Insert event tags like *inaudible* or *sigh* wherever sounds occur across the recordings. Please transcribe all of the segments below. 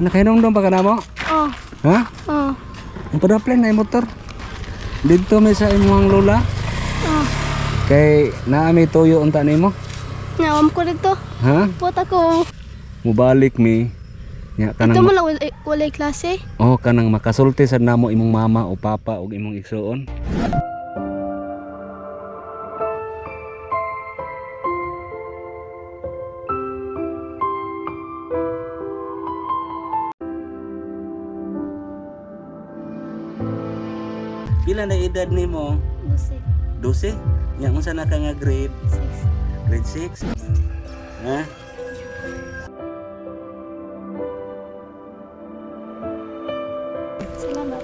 Nakainom pa ka na mo? Oh, Ha? oh, Ang padaplan na yung motor. Dito may sa imuhang lola. oh. Kay naami tuyo unta nimo. Nawam ko dito. Ha? Buat ako. Mubalik mi. Ya Ito kanang mo lang wala, wala klase. Oh, kanang makasulti sad namo imong mama o papa o imong igsuon. Pila na edad nimo? Busi. 12? Nya mo sana ka nga grade Six. grade 6? Ha? Salamat.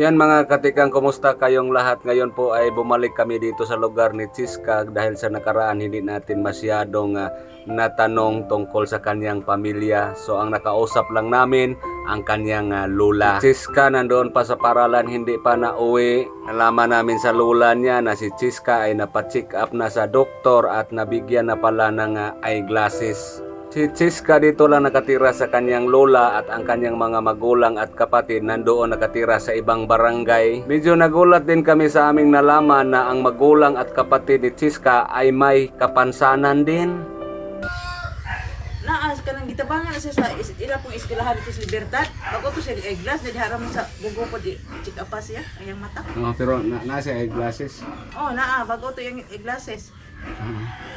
Yan mga katikang, kumusta kayong lahat? Ngayon po ay bumalik kami dito sa lugar ni Chiska dahil sa nakaraan hindi natin masyadong ah, natanong tungkol sa kanyang pamilya. So ang nakausap lang namin ang kanyang ah, lula. Chiska nandoon pa sa paralan, hindi pa na uwi. Nalaman namin sa lula niya na si Chiska ay napacheck up na sa doktor at nabigyan na pala ng ah, eyeglasses. Si Chiska dito lang nakatira sa kanyang lola at ang kanyang mga magulang at kapatid nandoon nakatira sa ibang barangay. Medyo nagulat din kami sa aming nalaman na ang magulang at kapatid ni Chiska ay may kapansanan din. naas ka nang gitabangan na siya sa is, ila pong eskwelahan dito sa Libertad. Bago to siya ay glass na diharam sa bugo ko di check up siya ayang mata. Oh, pero na nasa eyeglasses. Oh, naa bago to yung glasses.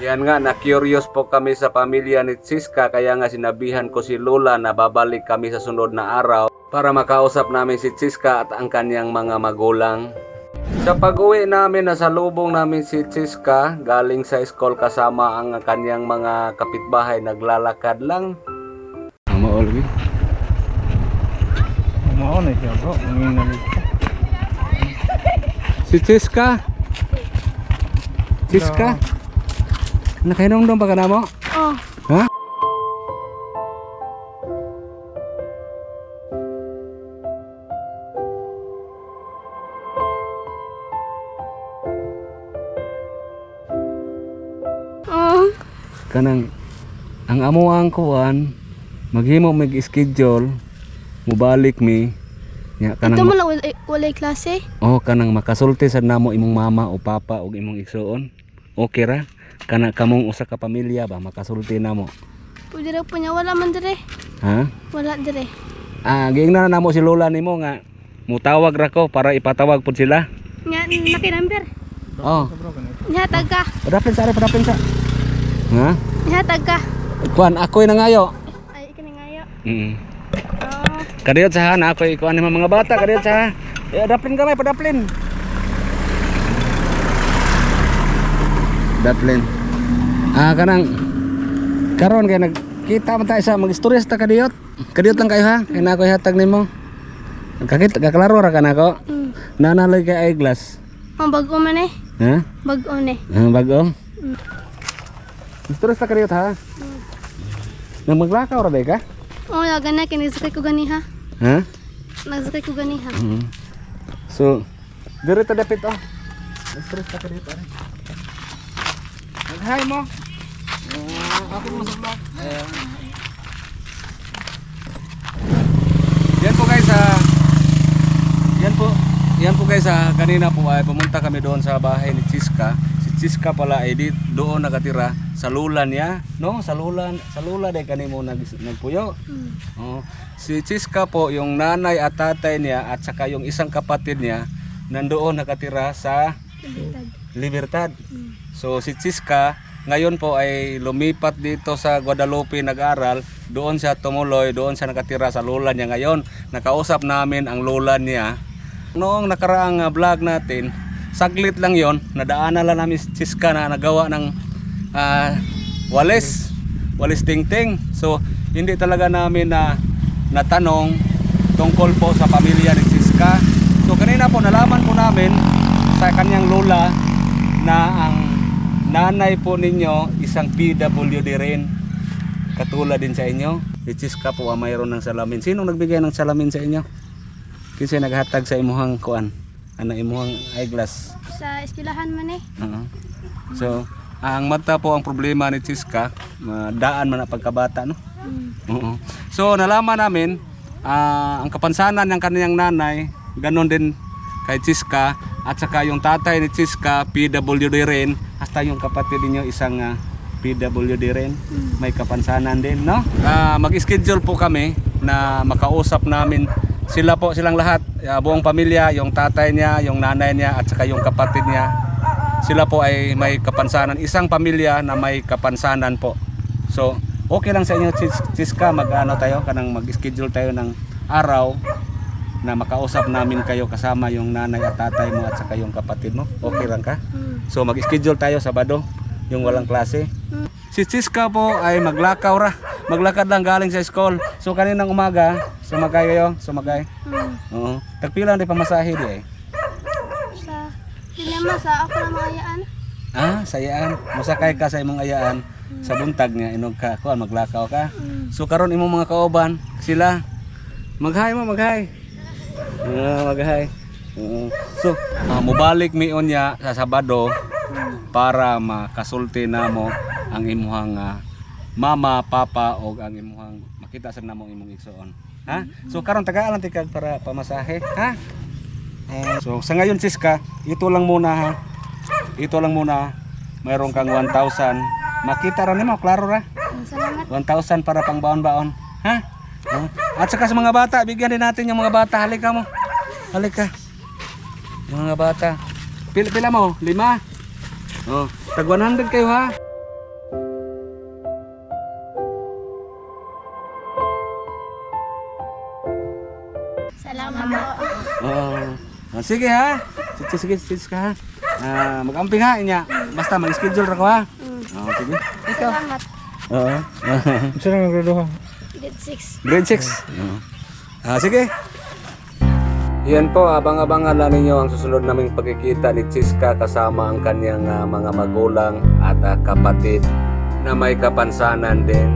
Yan nga, na-curious po kami sa pamilya ni Chiska kaya nga sinabihan ko si Lola na babalik kami sa sunod na araw para makausap namin si Chiska at ang kanyang mga magulang. Sa pag-uwi namin, nasa lubong namin si Chiska galing sa school kasama ang kanyang mga kapitbahay naglalakad lang. Ama Olgi. Mao na siya bro. Si Chiska. Chiska. Nakainom doon pa ka na mo? Oh, Ha? oh. kanang ang amo ang kuan maghimo mig schedule mubalik mi nya Ito kanang mo lang wala, wala klase. oh kanang makasulti sad namo imong mama o papa o imong igsuon okay ra kana kamong usa ka pamilya ba makasulti namo Pwede ra po niya. Wala man dire. ha Wala dire. ah giingnan na namo si lola nimo nga mutawag ra ko para ipatawag pud sila Nya, nakinamber. oh. Nya, tagka. padapin sa padapin sa ha Nya, tagka. kuan ako'y nangayo Ay, ikiningayo. mm Oh, Kadiyot sa na ako ikuan ni mga bata kadiyot sa. Eh daplin kamay padaplin. Daplin. Ah kanang karon kay nagkita man tayo sa mag-istorya sa kadiyot. Kadiyot lang kayo ha. Kay na ako ihatag nimo. Kakit kaklaro ra kana ko. mm. Nanaloy kay eyeglass. Ang bago man eh. Ha? Bago eh. Ah, bago. Istorya sa kadiyot ha. Nang maglakaw ra ba ka? Oh, laga na. Kinisakay ko gani ha. Ha? Nagsakay ko gani ha. Mhm. So, dito dapit oh. Stress ka dito are. Mag-hi mo. Uh, ako mo sa vlog. Yan po guys ah. Yan po. Yan po guys ah, kanina po ay pumunta kami doon sa bahay ni Chiska. Si Chiska pala ay di, doon nakatira sa lula niya, no? Sa lula, sa lula dahil kanimo nag, nagpuyo. Mm. Oh, si Chiska po, yung nanay at tatay niya at saka yung isang kapatid niya nandoon nakatira sa Libertad. Libertad. Mm. So si Chiska ngayon po ay lumipat dito sa Guadalupe nag-aral. Doon siya tumuloy, doon siya nakatira sa lola niya ngayon. Nakausap namin ang lola niya. Noong nakaraang ah, vlog natin, saglit lang yon nadaanan lang namin si Chiska na nagawa ng ah, walis, walis tingting. So hindi talaga namin na natanong tungkol po sa pamilya ni Chiska. So kanina po nalaman po namin sa kanyang lola na ang nanay po ninyo isang PWD rin. Katulad din sa inyo. Si Chiska po ang mayroon ng salamin. Sino nagbigay ng salamin sa inyo? Kasi naghatag sa imuhang kuan. Ano imuhang eyeglass. Sa eskwelahan man eh. Oo. So, ang mata po ang problema ni Chiska. Daan man ang pagkabata, no? Mm. Oo. So nalaman namin ah, ang kapansanan ng kaniyang nanay, ganon din kay Chiska at saka yung tatay ni Chiska PWD rin, hasta yung kapatid niyo isang ah, PWD rin, may kapansanan din, no? Ah, mag-schedule po kami na makausap namin sila po silang lahat, ah, buong pamilya, yung tatay niya, yung nanay niya at saka yung kapatid niya. Sila po ay may kapansanan, isang pamilya na may kapansanan po. So, okay lang sa inyo Chis- Chiska, mag-ano tayo, kanang mag-schedule tayo ng araw na makausap namin kayo kasama yung nanay at tatay mo at saka yung kapatid mo. Okay lang ka? Hmm. So mag-schedule tayo Sabado, yung walang klase. Si Chiska po ay maglakaw ra. Maglakad lang galing sa school. So kaninang umaga, sumakay kayo, sumakay. Hmm. Oo. Tagpila di pamasahe di eh. Sa dilema sa ako na maayaan. Ah, sayaan. Musakay ka sa imong ayaan. Sa buntag niya inog ka, kuan maglakaw ka. Hmm. So karon imong mga kauban, sila maghay mo maghay. Ah, maghay. Oo. So, ah, mubalik mi niya sa Sabado para makasulti namo ang imuhang ah, mama, papa o ang imuhang makita sa namo imong igsoon. Ha? So karon tagaan ti kag para pamasahe, ha? Eh, so sa ngayon Siska, ito lang muna ha. Ito lang muna. Mayroon kang 1,000. Makita ra nimo, klaro ra. Salamat. 1,000 para pang baon-baon. Ha? Oh. At saka sa mga bata, bigyan din natin yung mga bata. Halika mo. Halika. Yung mga bata. Pila, pila mo? Lima? Oh, tag 100 kayo ha. Salamat po. Oh. Oh, sige ha. Sige, sige, sige ka ha. Ah, mag-amping ha inya. Basta mag-schedule ra ko ha. Oh, sige. Ikaw. Salamat. Oo. *laughs* Saan ang graduha? Grade 6. Grade 6. Ah, sige. Yan po, abang-abangan lang ninyo ang susunod naming pagkikita ni Chiska kasama ang kanyang ah, mga magulang at ah, kapatid na may kapansanan din.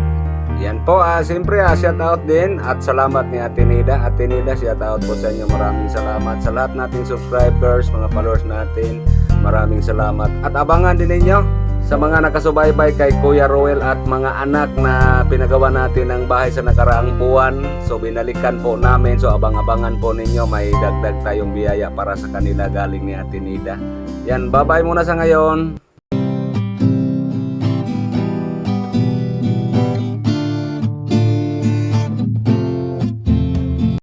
Yan po, ah, siyempre ah, shout out din at salamat ni Ate Nida. Ate Nida, shout out po sa inyo. Maraming salamat sa lahat nating subscribers, mga followers natin. Maraming salamat. At abangan din ninyo sa mga nakasubaybay kay Kuya Roel at mga anak na pinagawa natin ng bahay sa nakaraang buwan. So binalikan po namin. So abang-abangan po ninyo. May dagdag tayong biyaya para sa kanila galing ni Ate Nida. Yan, bye-bye muna sa ngayon.